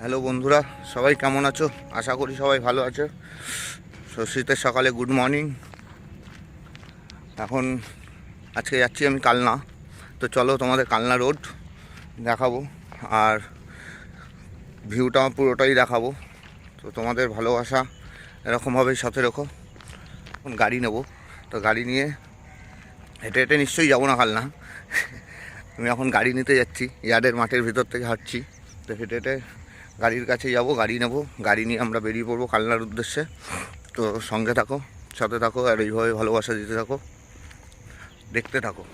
Hello বন্ধুরা, সবাই কেমন আছো? আশা করি সবাই ভালো আছো। তো শীতের সকালে গুড মর্নিং এখন আজকে যাচ্ছি আমি কালনা। তো চলো তোমাদের কালনা রোড দেখাবো। আর ভিউটা পুরোটাই দেখাবো। তো তোমাদের ভালোবাসা এরকমভাবেই সাথে রেখো। এখন গাড়ি নেব। তো গাড়ি নিয়ে হেঁটে হেঁটে নিশ্চয়ই যাব না কালনা। আমি এখন গাড়ি নিতে যাচ্ছি। ইয়ার্ডের মাঠের ভিতর থেকে হাঁটছি। তো হেঁটে হেঁটে গাড়ির কাছে যাব, গাড়ি নেব। গাড়ি নিয়ে আমরা বেরিয়ে পড়ব কালনার উদ্দেশ্যে। তো সঙ্গে থাকো, সাথে থাকো, আর এইভাবে ভালোবাসা দিতে থাকো। দেখতে থাকো।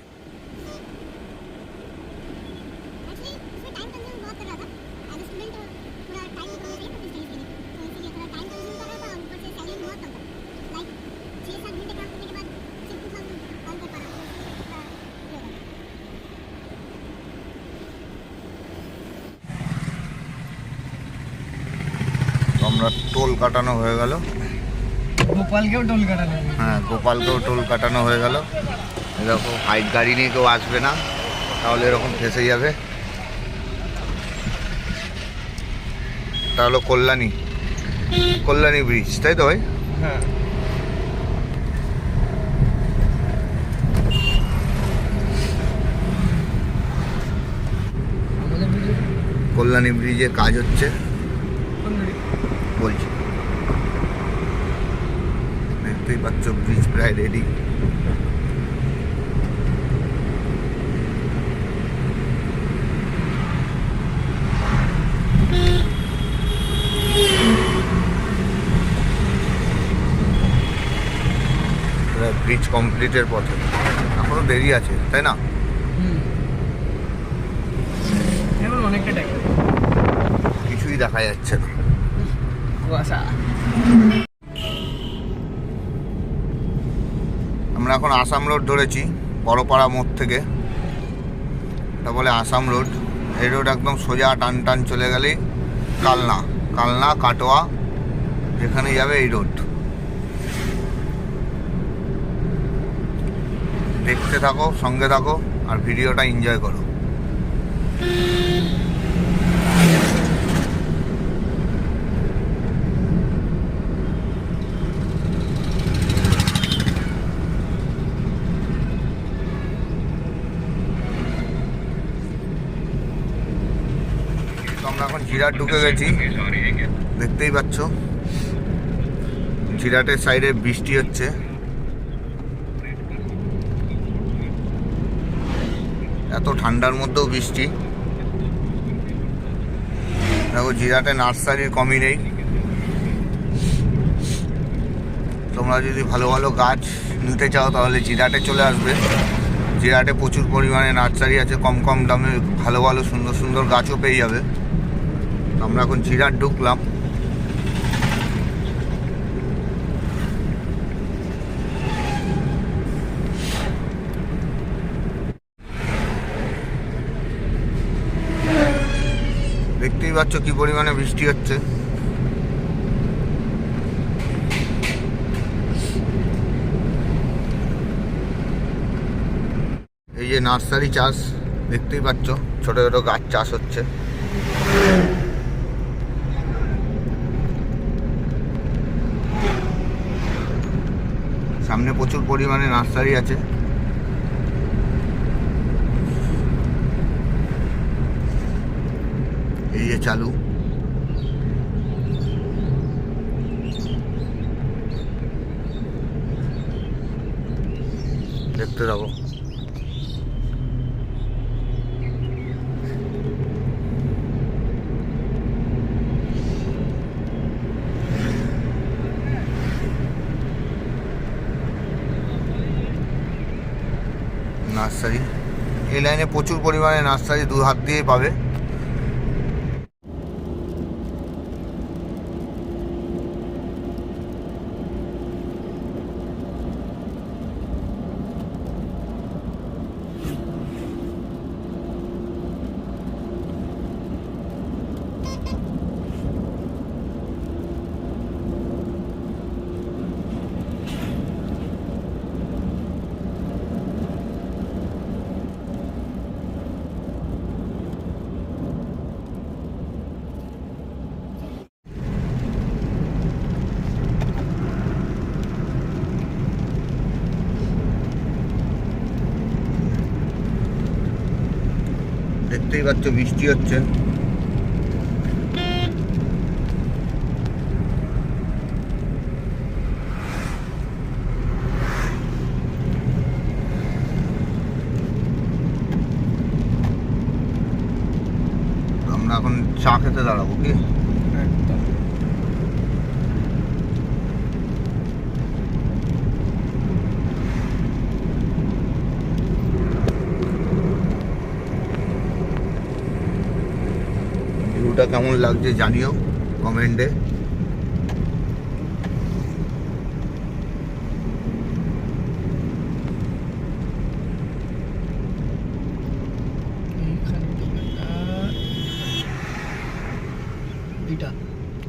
আমরা টোল কাটানো হয়ে গেল। গোপালকেও টোল কাটানো হ্যাঁ গোপালকেও টোল কাটানো হয়ে গেল। এরকম হাইট গাড়ি নিয়ে কেউ আসবে না তাহলে এরকম ফেসে যাবে। এটা হলো কল্যাণী কল্যাণী ব্রিজ তাই তো ভাই? হ্যাঁ। কল্যাণী ব্রিজে কাজ হচ্ছে। বলছি। দেখতেই পাচ্ছ ব্রিজ প্রায় রেডি ব্রিজ কমপ্লিটের পথে। এখনও দেরি আছে তাই না? কিছুই দেখা যাচ্ছে না। আমরা এখন আসাম রোড ধরেছি, বড়পাড়া মোড় থেকে। এটা বলে আসাম রোড। এই রোড একদম সোজা টান টান চলে গেলেই কালনা। কালনা, কাটোয়া যেখানে যাবে এই রোড। দেখতে থাকো, সঙ্গে থাকো, আর ভিডিওটা এনজয় করো তো আমরা এখন জিরাট ঢুকে গেছি। দেখতেই পাচ্ছ। জিরাটের সাইডে বৃষ্টি হচ্ছে। এত ঠান্ডার মধ্যেও বৃষ্টি। দেখো, জিরাটে নার্সারির কমই নেই। তোমরা যদি ভালো ভালো গাছ নিতে চাও, তাহলে জিরাটে চলে আসবে। জিরাটে প্রচুর পরিমাণে নার্সারি আছে, কম কম দামে ভালো ভালো সুন্দর সুন্দর গাছও পেয়ে যাবে। আমরা এখন জিরাট ঢুকলাম। দেখতেই পাচ্ছ কি পরিমাণে বৃষ্টি হচ্ছে। এই যে নার্সারি চাষ, দেখতেই পাচ্ছ, ছোট ছোট গাছ চাষ হচ্ছে। সামনে প্রচুর পরিমাণে নার্সারি আছে। এই যে চালু। দেখতে যাব নার্সারি। এই লাইনে প্রচুর পরিমাণে নার্সারি দু হাত দিয়েই পাবে। দেখতেই পাচ্ছ বৃষ্টি হচ্ছে। আমরা এখন চা খেতে দাঁড়াবো কি একদম ভিউটা কেমন লাগছে জানিও কমেন্টে।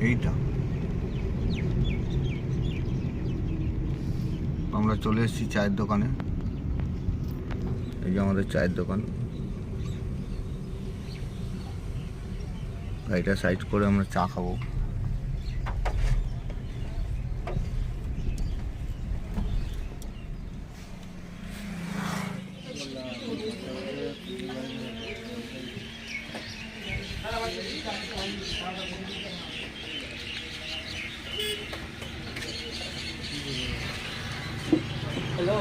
এইটা। আমরা চলে এসেছি চায়ের দোকানে। এই যে আমাদের চায়ের দোকান। গাড়িটা সাইড করে আমরা চা খাব। হ্যালো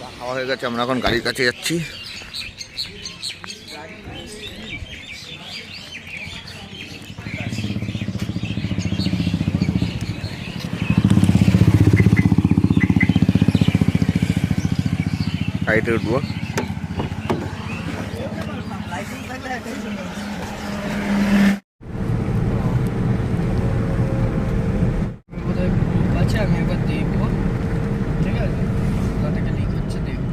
চা খাওয়া হয়ে গেছে আমরা এখন গাড়ির কাছে যাচ্ছি। গাড়িতে উঠবো। আমি একবার দেখব ঠিক আছে কোথা থেকে লিক হচ্ছে দেখব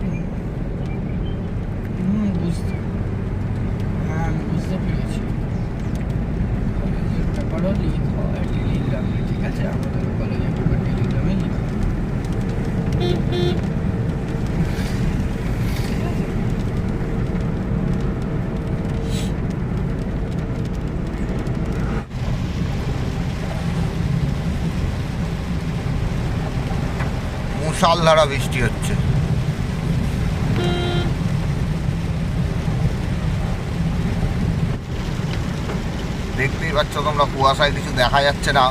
হুম। হুম বুঝতে হ্যাঁ আমি বুঝতে পেরেছি কলেজের পেপারও লিক হয় টেলিগ্রামে ঠিক আছে আমাদের কলেজের পেপার টেলিগ্রামে লিক হয় ঠিক আছে মুষালধারা বৃষ্টি হচ্ছে। দেখতেই পাচ্ছ তোমরা, কুয়াশায় কিছু দেখা যাচ্ছে না।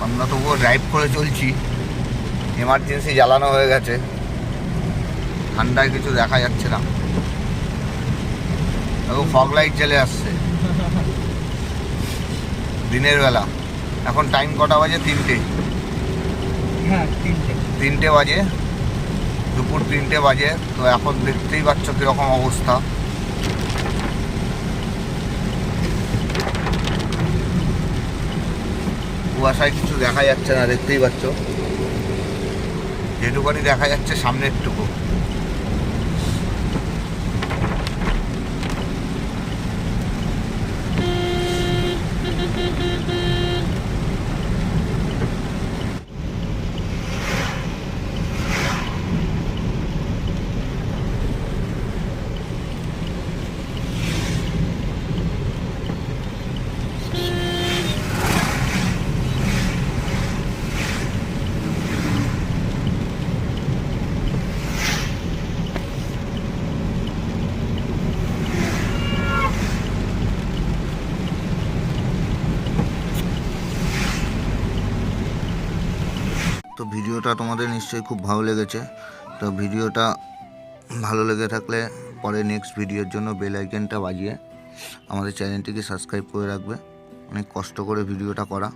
আমরা তবুও ড্রাইভ করে চলছি। এমার্জেন্সি জ্বালানো হয়ে গেছে। ঠান্ডায় কিছু দেখা যাচ্ছে না। দেখো ফগ লাইট চলে আসছে। দিনের বেলা। এখন টাইম কটা বাজে? তিনটে। হ্যাঁ তিনটে। তিনটে বাজে, দুপুর তিনটে বাজে, তো এখন দেখতেই পাচ্ছ কীরকম অবস্থা। কুয়াশায় কিছু দেখা যাচ্ছে না, দেখতেই পাচ্ছ। যেটুকানি দেখা যাচ্ছে সামনের টুকু তো ভিডিওটা তোমাদের নিশ্চয়ই খুব ভালো লেগেছে। তো ভিডিওটা ভালো লেগে থাকলে পরে নেক্সট ভিডিওর জন্য বেল আইকনটা বাজিয়ে আমাদের চ্যানেলটিকে সাবস্ক্রাইব করে রাখবে। অনেক কষ্ট করে ভিডিওটা করা।